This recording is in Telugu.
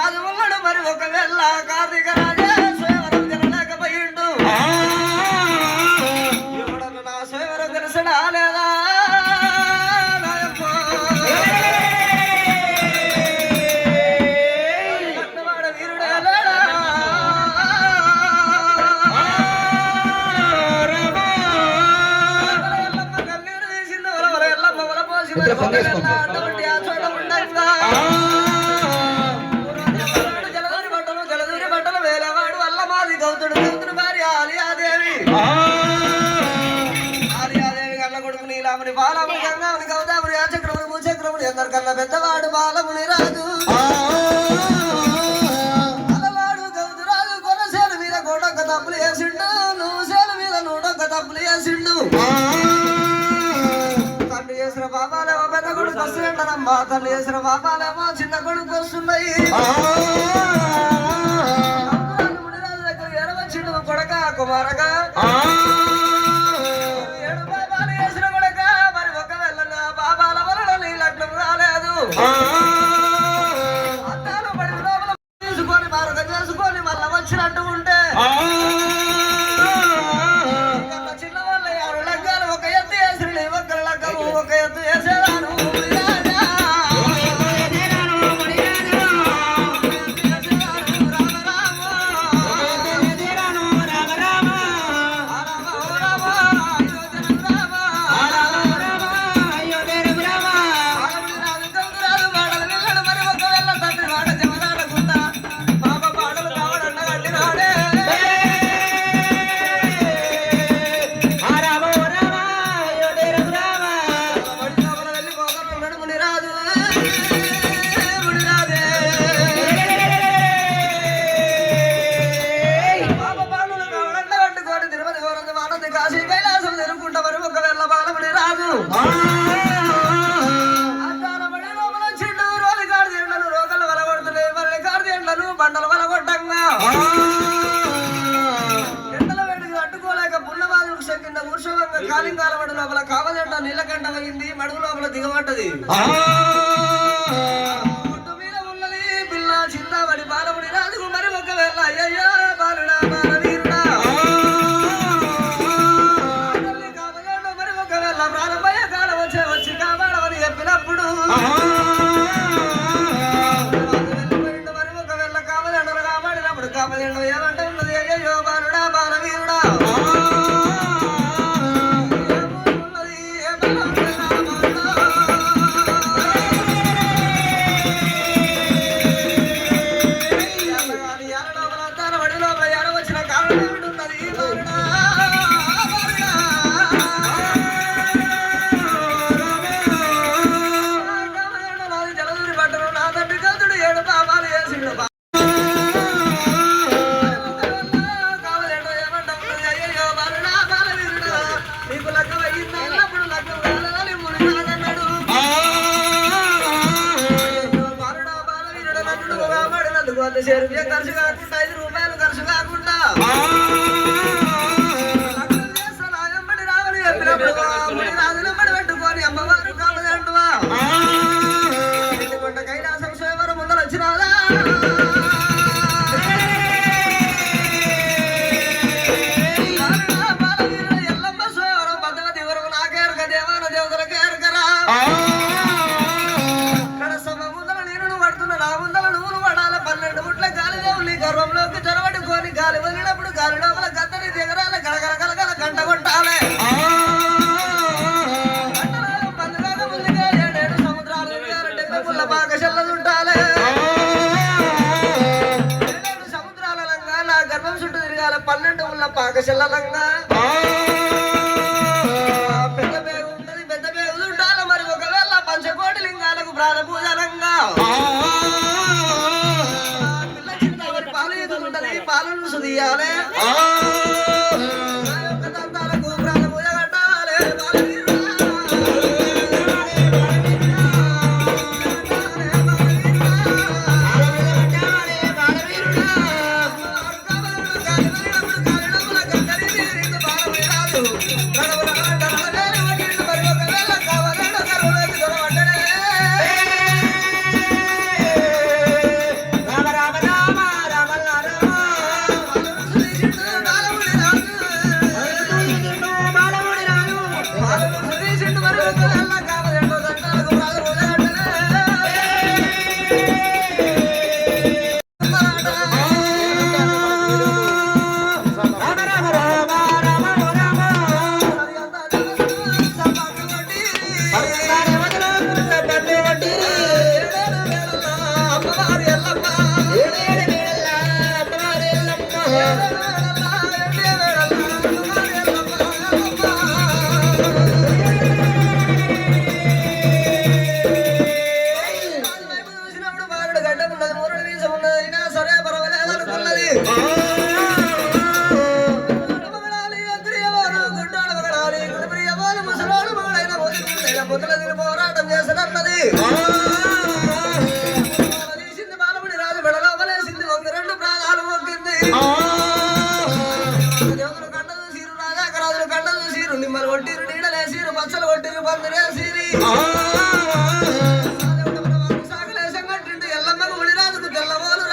రాజు ఉన్నాడు మరి ఒకవేళ కార్తీక రాజే స్వయంవరం తినలేకపోయిండు ఎవడన్నా నా స్వయంవరం తెలుసడా లేదా? నాయప్ప. పట్టువాడ వీరుడే భార్య ఆలియాదేవి. ఆలియాదేవి కళ్ళ కొడుకు నీలాముని బాలముని గంగాముని గౌదాముని ఆచక్రముని భూచక్రముని అందరికన్నా పెద్దవాడు బాలముని రాజు. గౌతురాజు కొనసేలు మీద గోడొక్క తప్పులు వేసిండు నువ్వు సేలు మీద నూడొక్క తప్పులు వేసిండు తండ్రి చేసిన పాపాలేమో పెద్ద కొడుకు వస్తుంటారమ్మా తల్లి చేసిన పాపాలేమో చిన్న కొడుకు వస్తున్నాయి. కుమారగా. ఏడు పాపాలు చేసిన కొడక మరి ఒకవేళ నా పాపాల వలన నీ లగ్నం రాలేదు. కాలింగాల పడి లోపల కావజెండ కంట అయింది మడుగు లోపల దిగబడ్డది. షేరు ఖర్చు కాకుండా ఐదు రూపాయలు ఖర్చు కాకుండా. రాజులంబడి పెట్టుకొని అమ్మవారు కావదంటువా కైలాసం స్వయంవరం ముందర వచ్చినాదా ముందర నేను పడుతున్న నా ముందర నువ్వు పన్నెండు ముట్ల గాలి దేవుని గర్వంలోకి చొరబడుకొని గాలి వదిలినప్పుడు గాలి లోపల గద్దరి దిగరాల గలగల గలగల గంట కొట్టాలి. పన్నెండు ఉన్న పాకశల్లంగా పాలను పందిరేసిరి సాగలేసం కట్టిండు ఎల్లమ్మకు ముడిరాజుకు తెల్లవారు